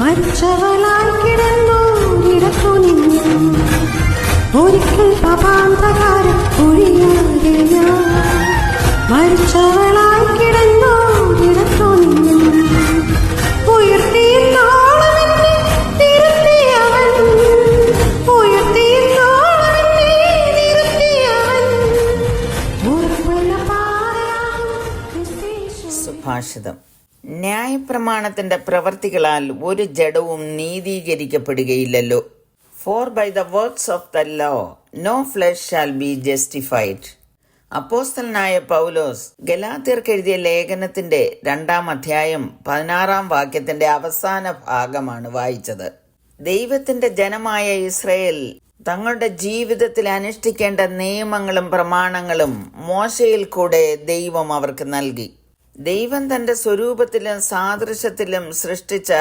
മരിച്ചവളായി കിടന്നു കിടക്കുനിഞ്ഞു ഒരിക്കൽ പാപാന്തകാരം സുഭാഷിതം ന്യായപ്രമാണത്തിന്റെ പ്രവർത്തികളാൽ ഒരു ജഡവും നീതീകരിക്കപ്പെടുകയില്ലല്ലോ. For by the works of the law no flesh shall be justified അപ്പോസ്തലനായ പൗലോസ് ഗലാത്യർക്ക് എഴുതിയ ലേഖനത്തിന്റെ രണ്ടാം അധ്യായം പതിനാറാം വാക്യത്തിന്റെ അവസാന ഭാഗമാണ് വായിച്ചത്. ദൈവത്തിന്റെ ജനമായ ഇസ്രയേൽ തങ്ങളുടെ ജീവിതത്തിൽ അനുഷ്ഠിക്കേണ്ട നിയമങ്ങളും പ്രമാണങ്ങളും മോശയിൽ കൂടെ ദൈവം അവർക്ക് നൽകി. ദൈവം തന്റെ സ്വരൂപത്തിലും സാദൃശ്യത്തിലും സൃഷ്ടിച്ച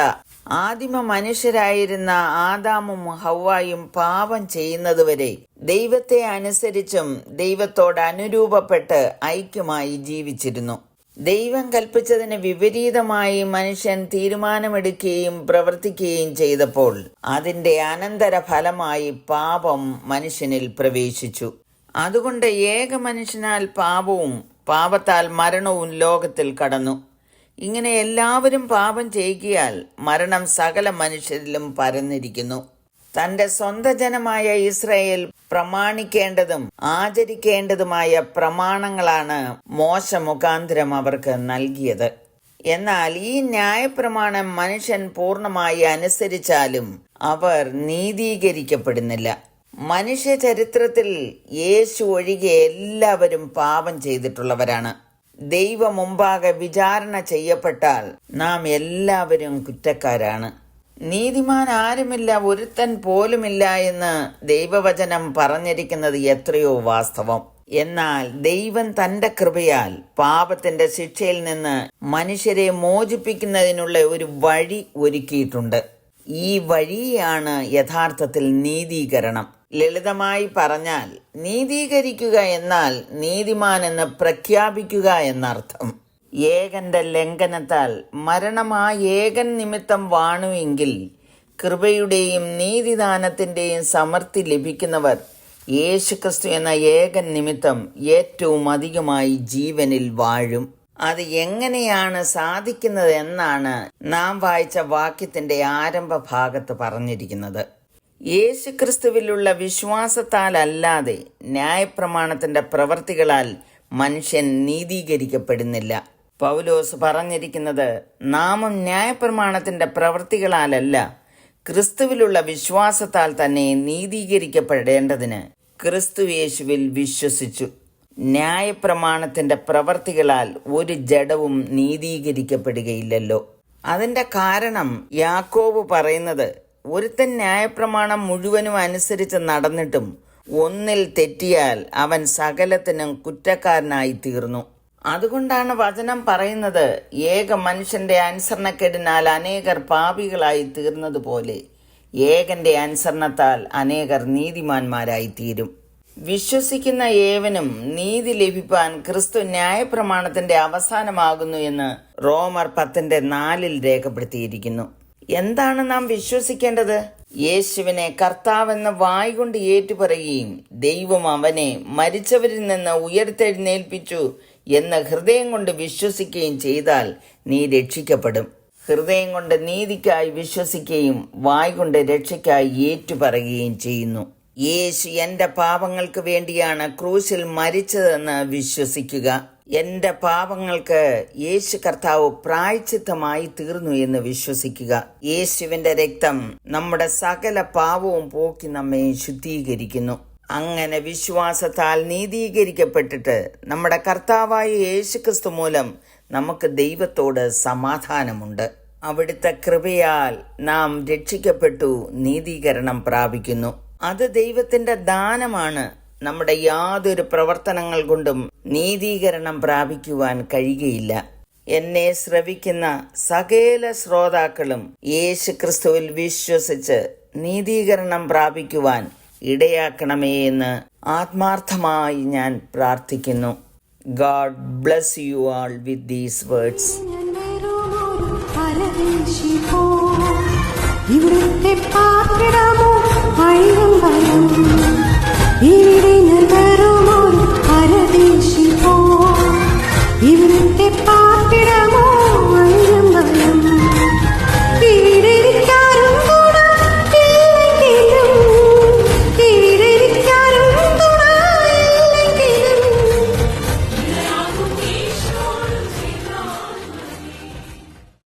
ആദിമ മനുഷ്യരായിരുന്ന ആദാമും ഹവായും പാപം ചെയ്യുന്നതുവരെ ദൈവത്തെ അനുസരിച്ചും ദൈവത്തോട് അനുരൂപപ്പെട്ട് ഐക്യമായി ജീവിച്ചിരുന്നു. ദൈവം കൽപ്പിച്ചതിന് വിപരീതമായി മനുഷ്യൻ തീരുമാനമെടുക്കുകയും പ്രവർത്തിക്കുകയും ചെയ്തപ്പോൾ അതിന്റെ അനന്തര ഫലമായി പാപം മനുഷ്യനിൽ പ്രവേശിച്ചു. അതുകൊണ്ട് ഏക മനുഷ്യനാൽ പാപവും പാപത്താൽ മരണവും ലോകത്തിൽ കടന്നു. ഇങ്ങനെ എല്ലാവരും പാപം ചെയ്യുകയാൽ മരണം സകല മനുഷ്യരിലും പരന്നിരിക്കുന്നു. തന്റെ സ്വന്തം ജനമായ ഇസ്രായേൽ പ്രമാണിക്കേണ്ടതും ആചരിക്കേണ്ടതുമായ പ്രമാണങ്ങളാണ് മോശ മുഖാന്തരം അവർക്ക് നൽകിയത്. എന്നാൽ ഈ ന്യായപ്രമാണം മനുഷ്യൻ പൂർണമായി അനുസരിച്ചാലും അവർ നീതീകരിക്കപ്പെടുന്നില്ല. മനുഷ്യ ചരിത്രത്തിൽ യേശു ഒഴികെ എല്ലാവരും പാപം ചെയ്തിട്ടുള്ളവരാണ്. ദൈവ മുമ്പാകെ വിചാരണ ചെയ്യപ്പെട്ടാൽ നാം എല്ലാവരും കുറ്റക്കാരാണ്. നീതിമാൻ ആരുമില്ല ഒരുത്തൻ പോലുമില്ല എന്ന് ദൈവവചനം പറഞ്ഞിരിക്കുന്നത് എത്രയോ വാസ്തവം. എന്നാൽ ദൈവം തന്റെ കൃപയാൽ പാപത്തിന്റെ ശിക്ഷയിൽ നിന്ന് മനുഷ്യരെ മോചിപ്പിക്കുന്നതിനുള്ള ഒരു വഴി ഒരുക്കിയിട്ടുണ്ട്. ഈ വഴിയാണ് യഥാർത്ഥത്തിൽ നീതീകരണം. ലളിതമായി പറഞ്ഞാൽ നീതീകരിക്കുക എന്നാൽ നീതിമാൻ എന്ന് പ്രഖ്യാപിക്കുക എന്നർത്ഥം. ഏകന്റെ ലംഘനത്താൽ മരണമാ ഏകൻ നിമിത്തം വാണുവെങ്കിൽ കൃപയുടെയും നീതിദാനത്തിന്റെയും സമൃദ്ധി ലഭിക്കുന്നവർ യേശുക്രിസ്തു എന്ന ഏകൻ നിമിത്തം ഏറ്റവും അധികമായി ജീവനിൽ വാഴും. അത് എങ്ങനെയാണ് സാധിക്കുന്നത് എന്നാണ് നാം വായിച്ച വാക്യത്തിന്റെ ആരംഭ ഭാഗത്ത് പറഞ്ഞിരിക്കുന്നത്. യേശുക്രിസ്തുവിലുള്ള വിശ്വാസത്താൽ അല്ലാതെ ന്യായപ്രമാണത്തിന്റെ പ്രവർത്തികളാൽ മനുഷ്യൻ നീതീകരിക്കപ്പെടുന്നില്ല. പൗലോസ് പറഞ്ഞിരിക്കുന്നത് നാമം ന്യായപ്രമാണത്തിന്റെ പ്രവർത്തികളാലല്ല ക്രിസ്തുവിലുള്ള വിശ്വാസത്താൽ തന്നെ നീതീകരിക്കപ്പെടേണ്ടതിന് ക്രിസ്തു യേശുവിൽ വിശ്വസിച്ചു. ന്യായപ്രമാണത്തിന്റെ പ്രവർത്തികളാൽ ഒരു ജഡവും നീതീകരിക്കപ്പെടുകയില്ലല്ലോ. അതിന്റെ കാരണം യാക്കോബ് പറയുന്നത് ഒരുത്തൻ ന്യായപ്രമാണം മുഴുവനും അനുസരിച്ച് നടന്നിട്ടും ഒന്നിൽ തെറ്റിയാൽ അവൻ സകലത്തിനും കുറ്റക്കാരനായി തീർന്നു. അതുകൊണ്ടാണ് വചനം പറയുന്നത് ഏക മനുഷ്യന്റെ അനുസരണക്കേടിനാൽ അനേകർ പാപികളായി തീർന്നതുപോലെ ഏകന്റെ അനുസരണത്താൽ അനേകർ നീതിമാന്മാരായി തീരും. വിശ്വസിക്കുന്ന ഏവനും നീതി ലഭിപ്പാൻ ക്രിസ്തു ന്യായപ്രമാണത്തിന്റെ അവസാനമാകുന്നു എന്ന് റോമർ പത്തിന്റെ നാലിൽ രേഖപ്പെടുത്തിയിരിക്കുന്നു. എന്താണ് നാം വിശ്വസിക്കേണ്ടത്? യേശുവിനെ കർത്താവെന്ന വായ് കൊണ്ട് ഏറ്റുപറയുകയും ദൈവം അവനെ മരിച്ചവരിൽ നിന്ന് ഉയർത്തെഴുന്നേൽപ്പിച്ചു എന്ന ഹൃദയം കൊണ്ട് വിശ്വസിക്കുകയും ചെയ്താൽ നീ രക്ഷിക്കപ്പെടും. ഹൃദയം കൊണ്ട് നീതിക്കായി വിശ്വസിക്കുകയും വായ് കൊണ്ട് രക്ഷയ്ക്കായി ഏറ്റുപറയുകയും ചെയ്യുന്നു. യേശു എന്റെ പാപങ്ങൾക്ക് വേണ്ടിയാണ് ക്രൂശിൽ മരിച്ചതെന്ന് വിശ്വസിക്കുക. എന്റെ പാപങ്ങൾക്ക് യേശു കർത്താവ് പ്രായച്ചിത്തമായി തീർന്നു എന്ന് വിശ്വസിക്കുക. യേശുവിന്റെ രക്തം നമ്മുടെ സകല പാപവും പോക്കി നമ്മെ ശുദ്ധീകരിക്കുന്നു. അങ്ങനെ വിശ്വാസത്താൽ നീതീകരിക്കപ്പെട്ടിട്ട് നമ്മുടെ കർത്താവായ യേശുക്രിസ്തു മൂലം നമുക്ക് ദൈവത്തോട് സമാധാനമുണ്ട്. അവിടുത്തെ കൃപയാൽ നാം രക്ഷിക്കപ്പെട്ടു നീതീകരണം പ്രാപിക്കുന്നു. അത് ദൈവത്തിന്റെ ദാനമാണ്. നമ്മുടെ യാതൊരു പ്രവർത്തനങ്ങൾ കൊണ്ടും നീതീകരണം പ്രാപിക്കുവാൻ കഴിയുകയില്ല. എന്നെ ശ്രവിക്കുന്ന സകല ശ്രോതാക്കളും യേശു ക്രിസ്തുവിൽ വിശ്വസിച്ച് നീതീകരണം പ്രാപിക്കുവാൻ ഇടയാക്കണമേ എന്ന് ആത്മാർത്ഥമായി ഞാൻ പ്രാർത്ഥിക്കുന്നു. God bless you all with these words ഇവിടുത്തെ പാത്രമോ